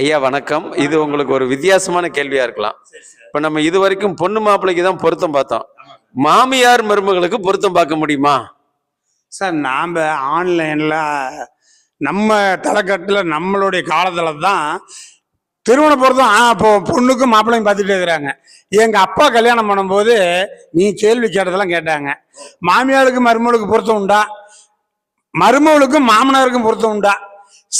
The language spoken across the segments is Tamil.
ஐயா வணக்கம். இது உங்களுக்கு ஒரு வித்தியாசமான கேள்வியா இருக்கலாம். இப்ப நம்ம இது வரைக்கும் பொண்ணு மாப்பிள்ளைக்கு தான் பொருத்தம் பார்த்தோம். மாமியார் மருமகளுக்கு பொருத்தம் பார்க்க முடியுமா? சார் நாம் ஆன்லைனில் நம்ம தலைக்கட்டில் நம்மளுடைய காலத்தில் தான் திருமண பொருத்தம் ஆ இப்போ பொண்ணுக்கும் மாப்பிள்ளையும் பார்த்துட்டே இருக்கிறாங்க. எங்கள் அப்பா கல்யாணம் பண்ணும்போது நீ கேள்வி கேட்டதெல்லாம் கேட்டாங்க. மாமியாருக்கு மருமகளுக்கு பொருத்தம் உண்டா? மருமகளுக்கும் மாமனாருக்கும் பொருத்தம் உண்டா?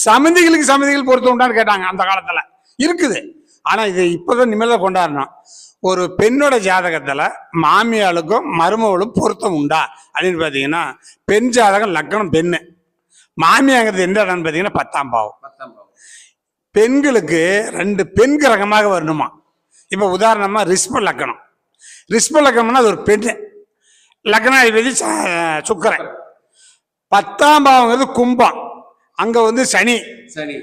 சமிதிகளுக்கு சமிதிகள் பொருத்தம் உண்டான்னு கேட்டாங்க அந்த காலத்தில். இருக்குது. ஆனால் இது இப்போதான் நிம்மதியாக கொண்டாடணும் ஒரு பெண்ணோட ஜாதகத்தில் மாமியாளுக்கும் மருமகளும் பொருத்தம் உண்டா? அப்படின்னு பார்த்தீங்கன்னா பெண் ஜாதகம் லக்கணம் பெண்ணு. மாமியாங்கிறது எந்த இடம்னு பார்த்தீங்கன்னா பத்தாம் பாவம். பெண்களுக்கு ரெண்டு பெண் கிரகமாக வரணுமா? இப்போ உதாரணமாக ரிஷ்ப லக்கணம். ரிஷ்ப லக்கணம்னா அது ஒரு பெண். லக்னாதிபதி சுக்கிரன். பத்தாம் பாவங்கிறது கும்பம். அங்கே வந்து சனி. சரி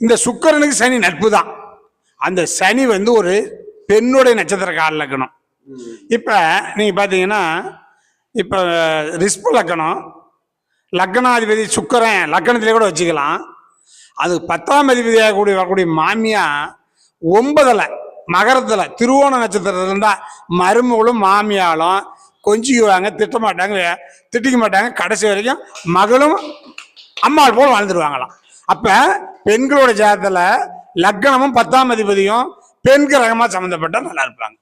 இந்த சுக்கிரனுக்கு சனி நட்பு தான் அந்த சனி வந்து ஒரு பெண்ணுடைய நட்சத்திர கால லக்கணம் இப்போ நீங்கள் பார்த்தீங்கன்னா இப்போ ரிஷ்ப லக்கணம். லக்னாதிபதி சுக்கிரன் லக்கணத்திலே கூட வச்சுக்கலாம். அது பத்தாம் அதிபதியாக கூடிய வரக்கூடிய மாமியா ஒன்பதில் மகரத்தில் திருவோண நட்சத்திரத்தில் இருந்தால் மருமகளும் மாமியாலும் கொஞ்சிக்குவாங்க திட்ட மாட்டாங்க திட்டிக்க மாட்டாங்க கடைசி வரைக்கும் மகளும் அம்மாள் போல் வாழ்ந்துருவாங்களாம். அப்போ பெண்களோட ஜாதத்தில் லக்னமும் பத்தாம் அதிபதியும் பெண் கிரகமாக சம்மந்தப்பட்டால் நல்லா இருப்பாங்க.